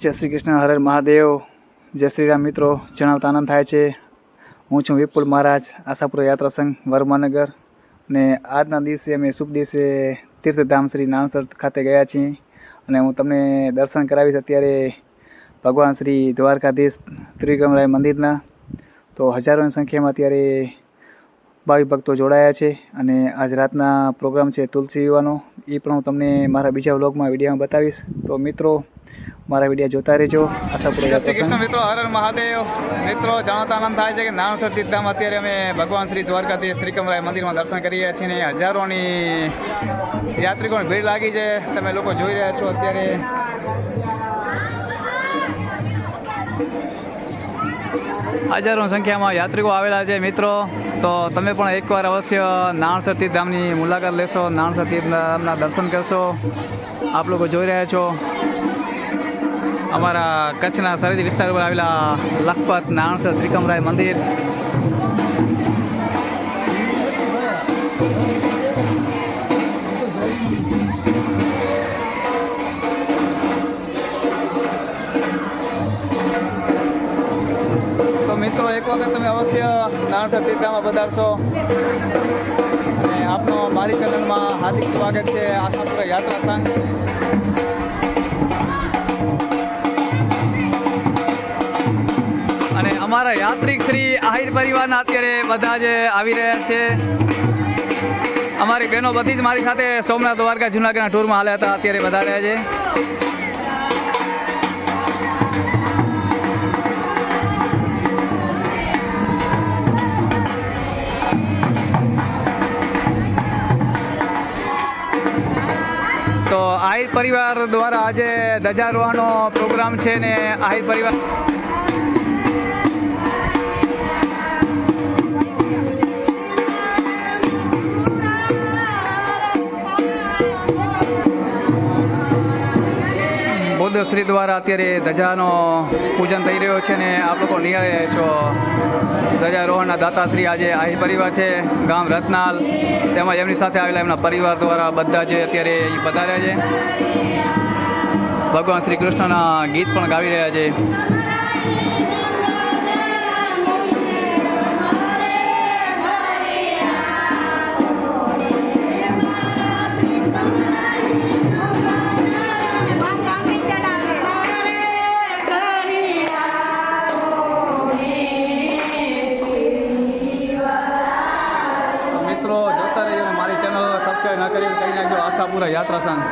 જય શ્રી કૃષ્ણ, હર મહાદેવ. જય શ્રી રામ મિત્રો, જણાવતા આનંદ થાય છે. હું છું વિપુલ મહારાજ, આશાપુરા યાત્રા સંઘ, વર્માનગર. અને આજના દિવસે અમે શુભ દિવસે તીર્થધામ શ્રી નાનસર ખાતે ગયા છીએ. અને હું તમને દર્શન કરાવીશ અત્યારે ભગવાન શ્રી દ્વારકાધીશ ત્રિગમરાય મંદિરના. તો હજારોની સંખ્યામાં અત્યારે ભાવિ ભક્તો જોડાયા છે. અને આજ રાતના પ્રોગ્રામ છે તુલસી યુવાનો. એ પણ હું તમને મારા બીજા વ્લોગમાં, વિડીયોમાં બતાવીશ. તો મિત્રો મારા વીડિયો જોતા રહેજો. આશા પૂરી શ્રી કૃષ્ણ મિત્રો હર મહાદેવ. મિત્રો જાણતા આનંદ થાય છે કે નાણસર તીર્થધામ અત્યારે અમે ભગવાન શ્રી દ્વારકાધીશ ત્રિકમરાય મંદિરમાં દર્શન કરી રહ્યા છીએ અને હજારોની યાત્રિકોની ભીડ લાગી છે. તમે લોકો જોઈ રહ્યા છો અત્યારે. હજારો સંખ્યામાં યાત્રિકો આવેલા છે મિત્રો. તો તમે પણ એકવાર અવશ્ય નાણસર તીર્થધામની મુલાકાત લેશો. નાણસર તીર્થધામના દર્શન કરશો. આપ લોકો જોઈ રહ્યા છો. અમારા કચ્છના સરહદી વિસ્તાર પર આવેલા લખપત, નાણસર, ત્રિકમરાય મંદિર. તો મિત્રો, એક વખત તમે અવશ્ય નાણસર તીર્થામાં પધારશો. અને આપનો મારી ચેનલમાં હાર્દિક સ્વાગત છે આશાપુરા યાત્રા સંઘ. યાત્રિક શ્રી આહિર પરિવારના અત્યારે બધા જ આવી રહ્યા છે. અમારી બહેનો બધી જ મારી સાથે સોમનાથ દ્વારકા જુનાગઢના ટૂરમાં હાલ્યા હતા, અત્યારે બધા રહ્યા છે. તો આહિર પરિવાર દ્વારા આજે ધજારોહણનો પ્રોગ્રામ છે ને આહિર પરિવાર બુદ્ધશ્રી દ્વારા અત્યારે ધજાનો પૂજન થઈ રહ્યો છે ને આપ લોકો નિહાળે છો. ધજારોહણના દાતાશ્રી આજે આહિર પરિવાર છે, ગામ રત્નાલ. તેમજ એમની સાથે આવેલા એમના પરિવાર દ્વારા બધા જે અત્યારે એ પધાર્યા છે. ભગવાન શ્રી કૃષ્ણના ગીત પણ ગાવી રહ્યા છે. કરી કહી નાખજો આશાપુરા યાત્રા સંઘ